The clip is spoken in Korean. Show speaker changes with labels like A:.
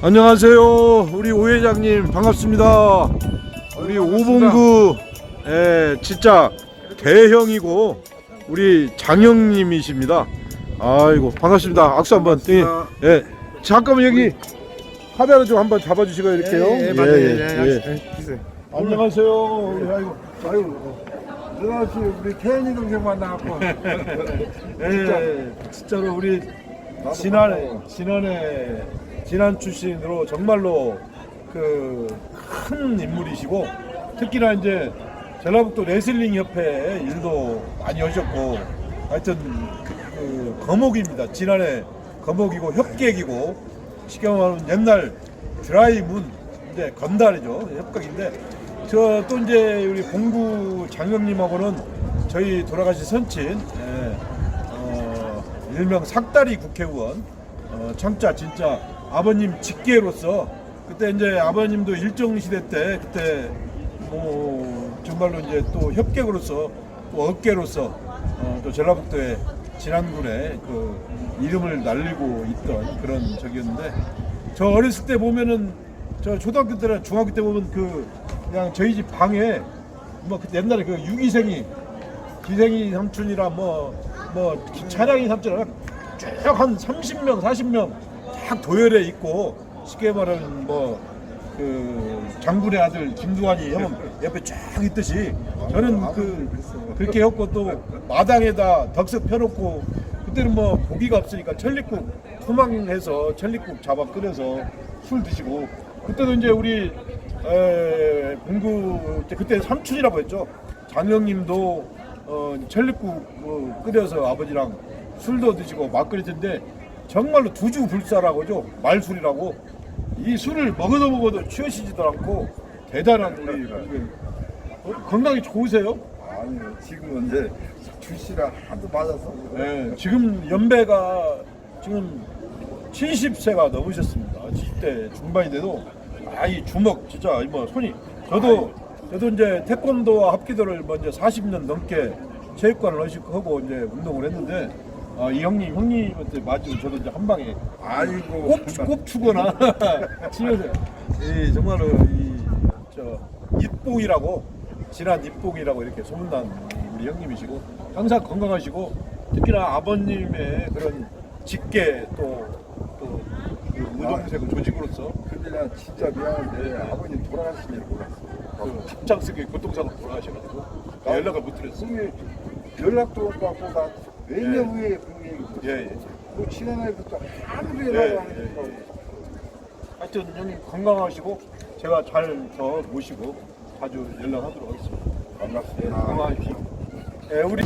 A: 안녕하세요. 우리 오 회장님 반갑습니다. 우리 오봉구 예, 진짜 대형이고 우리 장형님이십니다. 아이고 반갑습니다. 악수 한번. 예, 예. 잠깐만 여기 카메라 좀 한번 잡아주시고 이렇게요.
B: 예, 예, 맞아요. 예, 예.
A: 안녕하세요. 우리 아이고
B: 아이고, 누나 씨 우리 태연이 동생 만나갖고
A: 예, 진짜로 우리 지난해 지난해 지난 출신으로 정말로 그 큰 인물이시고 특히나 이제 전라북도 레슬링 협회 일도 많이 하셨고 하여튼 그 거목입니다. 지난해 거목이고 협객이고 쉽게 말하면 옛날 드라이문 이제 건달이죠 협각인데 저 또 이제 우리 봉구 장영님하고는 저희 돌아가신 선친 예, 어, 일명 삭다리 국회의원 어, 참자 진짜 아버님 직계로서 그때 이제 아버님도 일정 시대 때 그때 뭐 정말로 이제 또 협객으로서 또 어깨로서 어, 또 전라북도의 진안군의 그 이름을 날리고 있던 그런 적이었는데 저 어렸을 때 보면은 저 초등학교 때나 중학교 때 보면 그 그냥 저희 집 방에 뭐 그때 옛날에 그 유기생이 기생이 삼촌이라 뭐뭐 차량이 삼촌이라 쭉한 30명 40명 딱 도열해 있고 쉽게 말하면 뭐그 장군의 아들 김두한이 형 옆에 쫙 있듯이 저는 그 그렇게 했고 또 마당에다 덕석 펴놓고 그때는 뭐 고기가 없으니까 천리국 투망해서 천리국 잡아 끓여서 술 드시고 그때도 이제 우리 에, 공구 때 그때 삼촌이라고 했죠. 장영님도 어, 천리국 어, 끓여서 아버지랑 술도 드시고 막걸리 드는데 정말로 두주불사라고 죠. 말술이라고. 이 술을 먹어도 먹어도 취하시지도 않고 대단한 우리 그, 어, 건강이 좋으세요?
B: 아니 지금은 이제 주시랑 하도 맞아서.
A: 네, 지금 연배가 지금 70세가 넘으셨습니다. 20대 중반인데도 아이 주먹 진짜 뭐 손이. 저도 저도 이제 태권도와 합기도를 먼저 40년 넘게 체육관을 하고 이제 운동을 했는데 아, 이 형님 형님한테 맞으면 저도 이제 한 방에.
B: 아이고
A: 꼽, 꼽추거나. 치면서 이 정말로 이저 입봉이라고 진한 입봉이라고 이렇게 소문난 우리 형님이시고 항상 건강하시고 특히나 아버님의 그런 직계 또또 그 우동생 조직으로서.
B: 근데 나 진짜 미안한데 아버님 돌아가신 줄 몰랐어.
A: 그 갑작스럽게 교통사고 돌아가셔가지고 연락을 못 드렸어요.
B: 그게 연락도 못 받고 나 몇년
A: 예.
B: 후에 그 얘기
A: 예, 예.
B: 그 지난해부터 아무도
A: 예,
B: 연락을 안
A: 예, 예. 하여튼 형님 건강하시고 제가 잘 더 모시고 자주 연락하도록 하겠습니다.
B: 반갑습니다
A: 건강하십시오. 예, 우리